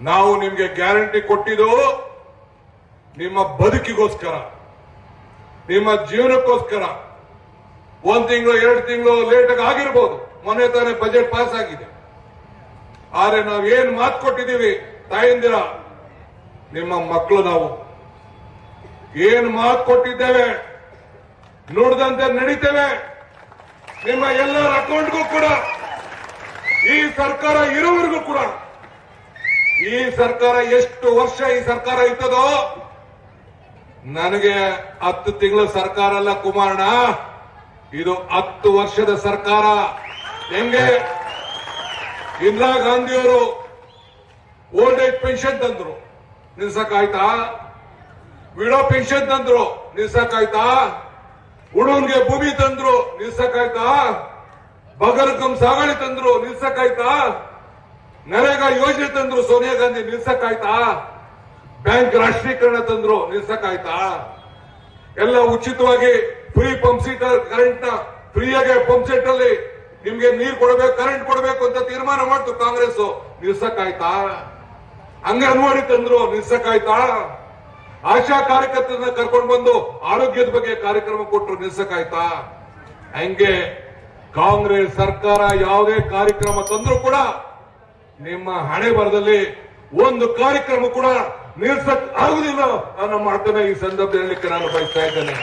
ನಾವು ನಿಮಗೆ ಗ್ಯಾರಂಟಿ ಕೊಟ್ಟಿದ್ದು ನಿಮ್ಮ ಬದುಕಿಗೋಸ್ಕರ, ನಿಮ್ಮ ಜೀವನಕ್ಕೋಸ್ಕರ. ಒಂದ್ ತಿಂಗಳು, ಎರಡು ತಿಂಗಳು ಲೇಟ್ ಆಗಿರ್ಬೋದು. ಮೊನ್ನೆ ತಾನೇ ಬಜೆಟ್ ಪಾಸ್ ಆಗಿದೆ. ಆದ್ರೆ ನಾವೇನ್ ಏನ್ ಮಾತು ಕೊಟ್ಟಿದ್ದೀವಿ, ತಾಯಂದಿರ, ನಿಮ್ಮ ಮಕ್ಕಳು ನಾವು. ಏನ್ ಮಾತು ಕೊಟ್ಟಿದ್ದೇವೆ, ನೋಡಿದಂತೆ ನಡೀತೇವೆ. ನಿಮ್ಮ ಎಲ್ಲರ ಅಕೌಂಟ್ಗೂ ಕೂಡ, ಈ ಸರ್ಕಾರ ಇರುವವರೆಗೂ ಕೂಡ ಈ ಸರ್ಕಾರ ಎಷ್ಟು ವರ್ಷ ಈ ಸರ್ಕಾರ ಇತ್ತದೋ ನನಗೆ ಹತ್ತು ತಿಂಗಳ ಸರ್ಕಾರ ಅಲ್ಲ ಕುಮಾರಣ ಇದು ಹತ್ತು ವರ್ಷದ ಸರ್ಕಾರ. ಹೆಂಗೆ? ಇಂದಿರಾ ಗಾಂಧಿಯವರು ಓಲ್ಡ್ ಏಜ್ ಪೆನ್ಷನ್ ತಂದ್ರು. ನಿಲ್ಸಕ್ಕಾಯ್ತಾ? ವಿಡೋ ಪೆನ್ಷನ್ ತಂದ್ರು. ನಿಲ್ಸಕ್ಕಾಯ್ತಾ? ಹುಡುಗನ್ಗೆ ಭೂಮಿ ತಂದ್ರು. ನಿಲ್ಸಕ್ಕಾಯ್ತಾ? ಬಗರ್ಕಂ ಸಾಗಣೆ ತಂದ್ರು. ನಿಲ್ಸಕ್ಕಾಯ್ತಾ? ನರೇಗಾ ಯೋಜನೆ ತಂದ್ರು ಸೋನಿಯಾ ಗಾಂಧಿ ನಿಲ್ಸಕ್ಕಾಯ್ತಾ? ಬ್ಯಾಂಕ್ ರಾಷ್ಟ್ರೀಕರಣ ತಂದ್ರು ನಿಲ್ಸಕ್ಕಾಯ್ತಾ? ಎಲ್ಲ ಉಚಿತವಾಗಿ ಫ್ರೀ ಪಂಪ್ ಸೆಟ್ ಕರೆಂಟ್ನ ಫ್ರೀಯಾಗಿ ಪಂಪ್ ಸೆಟ್ ಅಲ್ಲಿ ನಿಮ್ಗೆ ನೀರ್ ಕೊಡಬೇಕು ಕರೆಂಟ್ ಕೊಡಬೇಕು ಅಂತ ತೀರ್ಮಾನ ಮಾಡ್ತು ಕಾಂಗ್ರೆಸ್ ನಿಲ್ಸಕ್ಕಾಯ್ತಾ? ಅಂಗನವಾಡಿ ತಂದ್ರು ನಿಲ್ಸಕ್ಕಾಯ್ತಾ? ಆಶಾ ಕಾರ್ಯಕರ್ತರನ್ನ ಕರ್ಕೊಂಡು ಬಂದು ಆರೋಗ್ಯದ ಬಗ್ಗೆ ಕಾರ್ಯಕ್ರಮ ಕೊಟ್ಟರು ನಿಲ್ಸಕ್ಕಾಯ್ತಾ? ಹಂಗೆ ಕಾಂಗ್ರೆಸ್ ಸರ್ಕಾರ ಯಾವುದೇ ಕಾರ್ಯಕ್ರಮ ತಂದ್ರು ಕೂಡ ನಿಮ್ಮ ಹಣೆ ಬರದಲ್ಲಿ ಒಂದು ಕಾರ್ಯಕ್ರಮ ಕೂಡ ನಿಲ್ಸಕ್ ಆಗುದಿಲ್ಲ ಅನ್ನೋ ಮಾತನ್ನ ಈ ಸಂದರ್ಭದಲ್ಲಿ ನಾನು ಬಯಸ್ತಾ ಇದ್ದೇನೆ.